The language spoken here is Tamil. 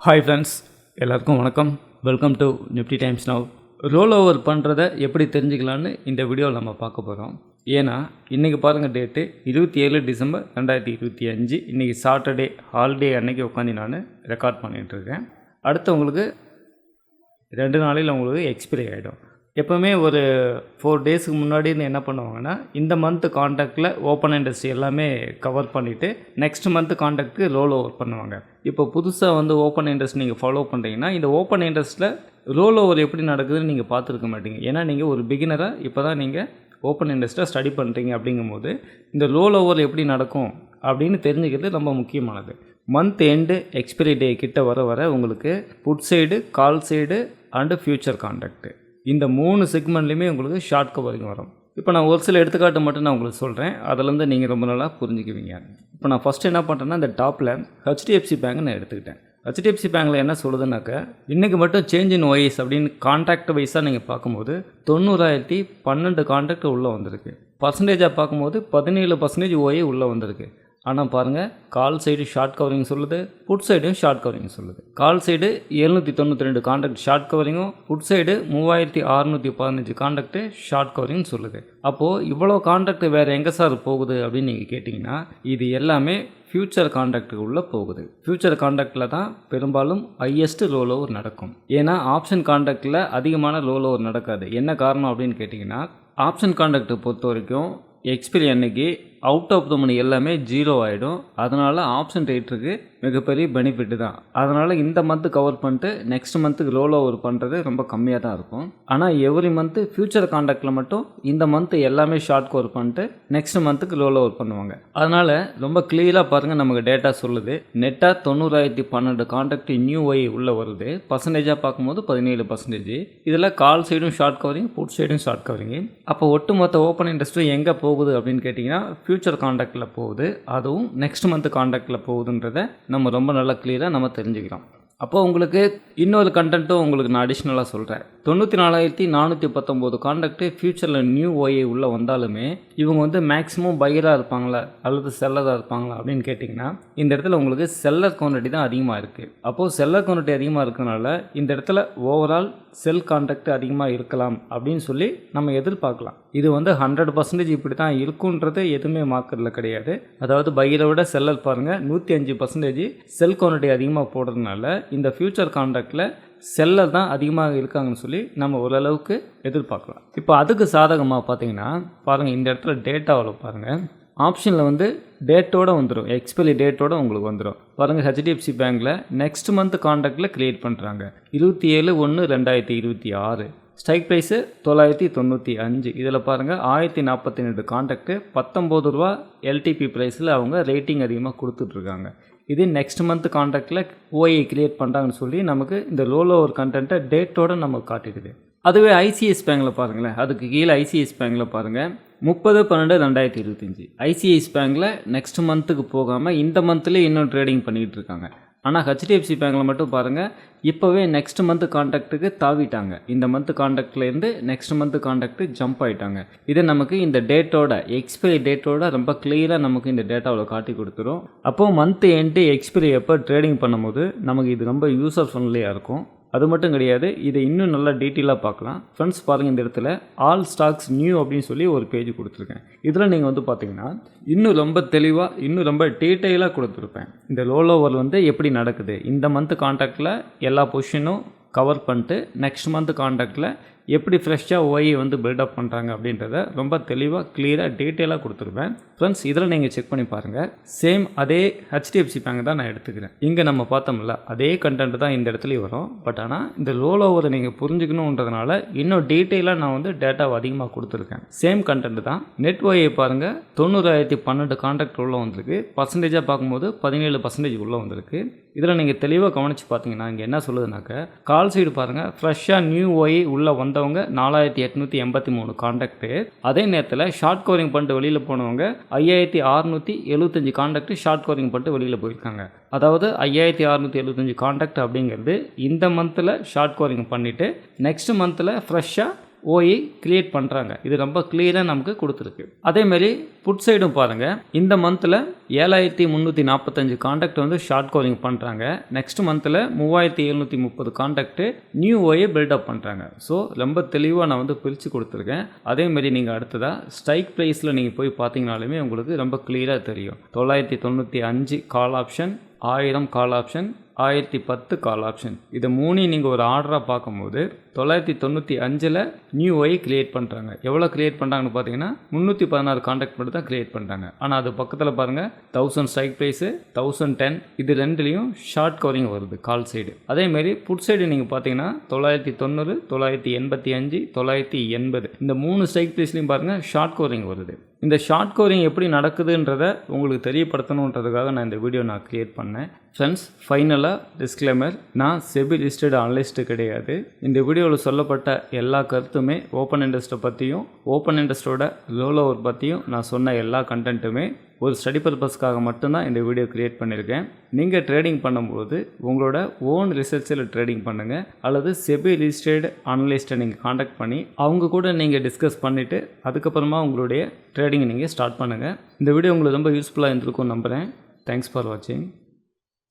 ஹாய் ஃப்ரெண்ட்ஸ் எல்லாருக்கும் வணக்கம். Welcome to Nifty Times Now roll over பண்ணுறத எப்படி தெரிஞ்சுக்கலான்னு இந்த வீடியோவில் நம்ம பார்க்க போகிறோம் ஏன்னா இன்றைக்கி பாருங்கள் டேட்டு இருபத்தி ஏழு டிசம்பர் ரெண்டாயிரத்தி இருபத்தி அஞ்சு. இன்றைக்கி சாட்டர்டே ஹாலிடே அன்னைக்கு உட்காந்து நான் ரெக்கார்ட் பண்ணிகிட்ருக்கேன் அடுத்து உங்களுக்கு ரெண்டு நாளையில் உங்களுக்கு எக்ஸ்பிரி ஆகிடும் எப்போவுமே ஒரு ஃபோர் டேஸுக்கு முன்னாடி என்ன பண்ணுவாங்கன்னா இந்த மந்த் காண்டாக்டில் ஓப்பன் இண்டஸ்ட்ரி எல்லாமே கவர் பண்ணிவிட்டு நெக்ஸ்ட் மந்த் காண்டாக்ட்க்கு ரோல் ஓவர் பண்ணுவாங்க. இப்போ புதுசாக வந்து ஓப்பன் இண்டஸ்ட் நீங்கள் ஃபாலோ பண்ணுறீங்கன்னா இந்த ஓப்பன் இண்டஸ்ட்டில் ரோல் ஓவர் எப்படி நடக்குதுன்னு நீங்கள் பார்த்துருக்க மாட்டீங்க. ஏன்னா நீங்கள் ஒரு பிகினராக இப்போ தான் நீங்கள் ஓப்பன் இண்டஸ்ட்டை ஸ்டடி பண்ணுறீங்க அப்படிங்கும்போது இந்த ரோல் ஓவர் எப்படி நடக்கும் அப்படின்னு தெரிஞ்சுக்கிறது ரொம்ப முக்கியமானது. மந்த் எண்டு எக்ஸ்பிரி டே கிட்ட வர வர உங்களுக்கு put side call side and future contract இந்த மூணு செக்மெண்ட்லேயுமே உங்களுக்கு ஷார்ட் கவரிங் வரும். இப்போ நான் ஒரு சில எடுத்துக்காட்டு மட்டும் நான் உங்களுக்கு சொல்கிறேன் அதிலேருந்து நீங்கள் ரொம்ப நல்லா புரிஞ்சுக்குவீங்க. இப்போ நான் ஃபஸ்ட்டு என்ன பண்ணுறேன்னா இந்த டாப்பில் ஹெச்டிஎஃப்சி பேங்க் நான் எடுத்துக்கிட்டேன். ஹெச்டிஎஃப்சி பேங்கில் என்ன சொல்லுதுனாக்கா இன்றைக்கி மட்டும் சேஞ்ச் இன் ஒய்ஸ் அப்படின்னு கான்ட்ராக்ட் வைஸாக நீங்கள் பார்க்கும்போது தொண்ணூறாயிரத்தி பன்னெண்டு கான்ட்ராக்ட் உள்ளே வந்திருக்கு. பர்சன்டேஜாக பார்க்கும்போது பதினேழு பர்சன்டேஜ் ஓஏ உள்ளே வந்திருக்கு. ஆனால் பாருங்கள் கால் சைடு ஷார்ட் கவரிங் சொல்லுது புட் சைடும் ஷார்ட் கவரிங் சொல்லுது. கால் சைடு எழுநூற்றி தொண்ணூற்றி ரெண்டு காண்டாக்ட் ஷார்ட் கவரிங்கும் புட் சைடு மூவாயிரத்தி அறநூற்றி பதினஞ்சு காண்டாக்ட் ஷார்ட் கவரிங் சொல்லுது. அப்போது இவ்வளோ காண்டாக்ட் வேறு எங்கே சார் போகுது அப்படின்னு நீங்கள் கேட்டிங்கன்னா இது எல்லாமே ஃப்யூச்சர் காண்டாக்டுக்கு உள்ளே போகுது. ஃப்யூச்சர் காண்டாக்டில் தான் பெரும்பாலும் ஹையஸ்ட் ரோல் ஓவர் நடக்கும். ஏன்னா ஆப்ஷன் காண்டாக்டில் அதிகமான ரோல் ஓவர் நடக்காது. என்ன காரணம் அப்படின்னு கேட்டிங்கன்னா ஆப்ஷன் காண்டாக்டை பொறுத்த வரைக்கும் எக்ஸ்பிரி அன்னைக்கு அவுட் ஆஃப் த மணி எல்லாமே ஜீரோ ஆகிடும் அதனால் ஆப்ஷன் ரேட்டுக்கு மிகப்பெரிய பெனிஃபிட் தான். அதனால் இந்த மந்த்து கவர் பண்ணிட்டு நெக்ஸ்ட் மந்த்துக்கு ரோல் ஓவர் பண்ணுறது ரொம்ப கம்மியாக தான் இருக்கும். ஆனால் எவ்ரி மந்த்து ஃப்யூச்சர் காண்டாக்டில் மட்டும் இந்த மந்த்து எல்லாமே ஷார்ட் கவர் பண்ணிட்டு நெக்ஸ்ட் மந்த்துக்கு ரோல் ஓவர் பண்ணுவாங்க. அதனால் ரொம்ப கிளியராக பாருங்கள் நமக்கு டேட்டா சொல்லுது. நெட்டாக தொண்ணூறாயிரத்தி பன்னெண்டு காண்டாக்ட் நியூ ஒய் உள்ளே வருது. பர்சன்டேஜாக பார்க்கும்போது பதினேழு பர்சன்டேஜ் இதில் கால் சைடும் ஷார்ட் கவரிங் புட் சைடும் ஷார்ட் கவரிங் அப்போ ஒட்டுமொத்த ஓப்பன் இண்டஸ்ட்ரி எங்கே போகுது அப்படின்னு கேட்டிங்கன்னா ஃப்யூச்சர் காண்டாக்டில் போகுது அதுவும் நெக்ஸ்ட் மந்த் காண்டாக்டில் போகுதுன்றதை நம்ம ரொம்ப நல்லா கிளியராக நம்ம தெரிஞ்சுக்கிறோம். அப்போது உங்களுக்கு இன்னொரு கண்டென்ட்டும் உங்களுக்கு நான் அடிஷ்னலாக சொல்கிறேன் தொண்ணூற்றி நாலாயிரத்தி நானூற்றி பத்தொம்போது காண்டாக்ட்டு ஃப்யூச்சரில் நியூ ஓஏ உள்ளே வந்தாலுமே இவங்க வந்து மேக்ஸிமம் பையராக இருப்பாங்களா அல்லது செல்லராக இருப்பாங்களா அப்படின்னு கேட்டிங்கன்னா இந்த இடத்துல உங்களுக்கு செல்லர் குவான்டிட்டி தான் அதிகமாக இருக்குது அப்போது செல்லர் குவான்டிட்டி அதிகமாக இருக்கிறனால இந்த இடத்துல ஓவரால் செல் காண்டாக்ட் அதிகமாக இருக்கலாம் அப்படின்னு சொல்லி நம்ம எதிர்பார்க்கலாம். இது வந்து ஹண்ட்ரட் பர்சன்டேஜ் இப்படி தான் இருக்குன்றது எதுவுமே மார்க்கெட்டில் கிடையாது. அதாவது பையில விட செல்லர் பாருங்கள் நூற்றி அஞ்சு பர்சன்டேஜ் செல் குவான்டிட்டி அதிகமாக போடுறதுனால இந்த ஃப்யூச்சர் கான்ட்ராக்டில் செல்லர் தான் அதிகமாக இருக்காங்கன்னு சொல்லி நம்ம ஓரளவுக்கு எதிர்பார்க்கலாம். இப்போ அதுக்கு சாதகமாக பார்த்தீங்கன்னா பாருங்கள் இந்த இடத்துல டேட்டாவில் பாருங்கள் ஆப்ஷனில் வந்து டேட்டோடு வந்துடும் எக்ஸ்பைரி டேட்டோடு உங்களுக்கு வந்துடும் பாருங்கள் ஹெச்டிஎஃப்சி பேங்க்கில் நெக்ஸ்ட் மந்த் கான்ட்ராக்டில் க்ரியேட் பண்ணுறாங்க இருபத்தி ஏழு ஒன்று ரெண்டாயிரத்தி இருபத்தி ஆறு. ஸ்ட்ரைக் ப்ரைஸு தொள்ளாயிரத்தி தொண்ணூற்றி அஞ்சு. இதில் பாருங்கள் ஆயிரத்தி நாற்பத்தி ரெண்டு கான்ட்ராக்ட்டு பத்தொம்போது ரூபா எல்டிபி ப்ரைஸில் அவங்க ரேட்டிங் அதிகமாக கொடுத்துட்ருக்காங்க இது நெக்ஸ்ட் மந்த் கான்ட்ராக்டில் ஓஐ கிரியேட் பண்ணுறாங்கன்னு சொல்லி நமக்கு இந்த லோ லோவர் கண்டென்ட்டை டேட்டோடு நமக்கு காட்டிடுது அதுவே ஐசிஎஸ் பேங்கில் பாருங்களேன் அதுக்கு கீழே ஐசிஎஸ் பேங்கில் பாருங்கள் முப்பது பன்னெண்டு ரெண்டாயிரத்தி இருபத்தஞ்சி. ஐசிஐஸ் பேங்கில் நெக்ஸ்ட் மந்த்துக்கு போகாமல் இந்த மந்த்லேயே இன்னும் ட்ரேடிங் பண்ணிகிட்டு இருக்காங்க. ஆனால் ஹெச்டிஎஃப்சி பேங்கில் மட்டும் பாருங்கள் இப்போவே நெக்ஸ்ட் மந்த்து கான்டாக்ட்டுக்கு தாவிட்டாங்க. இந்த மந்த்து கான்டாக்ட்லேருந்து நெக்ஸ்ட் மந்த்து கான்டாக்ட்டு ஜம்ப் ஆகிட்டாங்க இது நமக்கு இந்த டேட்டோட எக்ஸ்பைரி டேட்டோட ரொம்ப கிளியராக நமக்கு இந்த டேட்டாவில் காட்டி கொடுத்துரும். அப்போது மந்த் எண்டு எக்ஸ்பைரி எப்போ ட்ரேடிங் பண்ணும்போது நமக்கு இது ரொம்ப யூசர் ஃப்ரெண்ட்லியாக இருக்கும். அது மட்டும் கிடையாது இதை இன்னும் நல்லா டீட்டெயிலாக பார்க்கலாம். ஃப்ரெண்ட்ஸ் பாருங்கள் இந்த இடத்துல ஆல் ஸ்டாக்ஸ் நியூ அப்படின்னு சொல்லி ஒரு பேஜ் கொடுத்துருக்கேன். இதில் நீங்கள் வந்து பார்த்தீங்கன்னா இன்னும் ரொம்ப தெளிவாக இன்னும் ரொம்ப டீட்டெயிலாக கொடுத்துருப்பேன். இந்த லோல் ஓவர் வந்து எப்படி நடக்குது? இந்த மந்த் கான்டாக்டில் எல்லா பொசிஷனும் கவர் பண்ணிட்டு நெக்ஸ்ட் மந்த் கான்டாக்டில் எப்படி ஃப்ரெஷ்ஷாக ஓஐ வந்து பில்டப் பண்ணுறாங்க அப்படின்றத ரொம்ப தெளிவாக கிளியராக டீட்டெயிலாக கொடுத்துருப்பேன் ஃப்ரெண்ட்ஸ் இதில் நீங்கள் செக் பண்ணி பாருங்கள் சேம் அதே ஹெச்டிஎஃப்சி பேங்க் தான் நான் எடுத்துக்கிறேன். இங்கே நம்ம பார்த்தோம்ல அதே கண்டென்ட் தான் இந்த இடத்துலையும் வரும். பட் ஆனால் இந்த ரோல் ஓவரை நீங்கள் புரிஞ்சுக்கணுன்றதுனால இன்னும் டீட்டெயிலாக நான் வந்து டேட்டாவை அதிகமாக கொடுத்துருக்கேன். சேம் கண்டென்ட் தான். நெட் ஓஐ பாருங்கள் தொண்ணூறாயிரத்தி பன்னெண்டு கான்ட்ராக்ட் உள்ளே வந்திருக்கு. பர்சன்டேஜாக பார்க்கும்போது பதினேழு பர்சன்டேஜ் உள்ளே வந்திருக்கு. இதில் நீங்கள் தெளிவாக கவனித்து பார்த்தீங்கன்னா இங்கே என்ன சொல்லுதுனாக்க கால் சைடு பாருங்கள் ஃப்ரெஷ்ஷாக நியூ ஒய் உள்ளே வந்தவங்க நாலாயிரத்தி எட்நூற்றி எண்பத்தி மூணு காண்டாக்டு அதே நேரத்தில் ஷார்ட் கோரிங் பண்ணிட்டு வெளியில் போனவங்க ஐயாயிரத்தி அறுநூற்றி எழுபத்தஞ்சு காண்டாக்ட் ஷார்ட் கோரிங் பண்ணிட்டு வெளியில் போயிருக்காங்க. அதாவது ஐயாயிரத்தி அறுநூற்றி எழுபத்தஞ்சு காண்டாக்ட் அப்படிங்கிறது இந்த மந்தில் ஷார்ட் கோரிங் பண்ணிவிட்டு நெக்ஸ்ட் மந்தில் ஃப்ரெஷ்ஷாக ஓயை கிரியேட் பண்ணுறாங்க இது ரொம்ப கிளியராக நமக்கு கொடுத்துருக்கு. அதேமாரி புட் சைடும் பாருங்கள் இந்த மந்தில் ஏழாயிரத்தி முந்நூற்றி நாற்பத்தஞ்சு காண்டாக்ட் வந்து ஷார்ட் கோலிங் பண்ணுறாங்க நெக்ஸ்ட் மந்தில் மூவாயிரத்தி எழுநூற்றி முப்பது காண்டாக்ட் நியூ ஓயை பில்டப் பண்ணுறாங்க ஸோ ரொம்ப தெளிவாக நான் வந்து பிரித்து கொடுத்துருக்கேன். அதேமாரி நீங்கள் அடுத்ததாக ஸ்ட்ரைக் ப்ரைஸில் நீங்கள் போய் பார்த்தீங்கனாலுமே உங்களுக்கு ரொம்ப கிளியராக தெரியும். தொள்ளாயிரத்தி தொண்ணூற்றி அஞ்சு கால் ஆப்ஷன் ஆயிரம் கால் ஆப்ஷன் ஆயிரத்தி பத்து கால் ஆப்ஷன் இதை மூணையும் நீங்கள் ஒரு ஆர்டராக பார்க்கும்போது தொள்ளாயிரத்தி தொண்ணூற்றி அஞ்சில் நியூ ஒய் கிரியேட் பண்ணுறாங்க எவ்வளோ கிரியேட் பண்ணுறாங்கன்னு பார்த்தீங்கன்னா முந்நூற்றி பதினாறு காண்டாக்ட் மட்டும் தான் கிரியேட் பண்ணுறாங்க ஆனால் அது பக்கத்தில் பாருங்கள் thousand strike price thousand ten இது ரெண்டுலேயும் ஷார்ட் கவரிங் வருது கால் சைடு அதேமாரி புட் சைடு நீங்கள் பார்த்தீங்கன்னா தொள்ளாயிரத்தி தொண்ணூறு தொள்ளாயிரத்தி எண்பத்தி அஞ்சு தொள்ளாயிரத்தி எண்பது. இந்த மூணு ஸ்ட்ரைக் ப்ரைஸ்லையும் பாருங்கள் ஷார்ட் கவரிங் வருது. இந்த ஷார்ட் கவரிங் எப்படி நடக்குதுன்றதை உங்களுக்கு தெரியப்படுத்தணுன்றதுக்காக நான் இந்த வீடியோ நான் க்ரியேட் பண்ணேன். ஃப்ரெண்ட்ஸ் ஃபைனல் ஃபைனலாக டிஸ்க்ளைமர் நான் செபி லிஸ்டட் அனலிஸ்ட்டு கிடையாது. இந்த வீடியோவில் சொல்லப்பட்ட எல்லா கருத்துமே ஓப்பன் இன்ட்ரெஸ்ட்டை பற்றியும் ஓப்பன் இன்ட்ரெஸ்ட்டோட லோலோவர் பற்றியும் நான் சொன்ன எல்லா கண்டென்ட்டுமே ஒரு ஸ்டடி பர்பஸ்க்காக மட்டும்தான் இந்த வீடியோ க்ரியேட் பண்ணியிருக்கேன் நீங்கள் ட்ரேடிங் பண்ணும்போது உங்களோட ஓன் ரிசர்ச்சில் ட்ரேடிங் பண்ணுங்கள் அல்லது செபி ரிஜிஸ்டர்டு அனலிஸ்ட்டை நீங்கள் காண்டாக்ட் பண்ணி அவங்க கூட நீங்கள் டிஸ்கஸ் பண்ணிவிட்டு அதுக்கப்புறமா உங்களுடைய ட்ரேடிங் நீங்கள் ஸ்டார்ட் பண்ணுங்கள் இந்த வீடியோ உங்களுக்கு ரொம்ப யூஸ்ஃபுல்லாக இருந்திருக்கும் நம்புகிறேன் தேங்க்ஸ் ஃபார் வாட்சிங்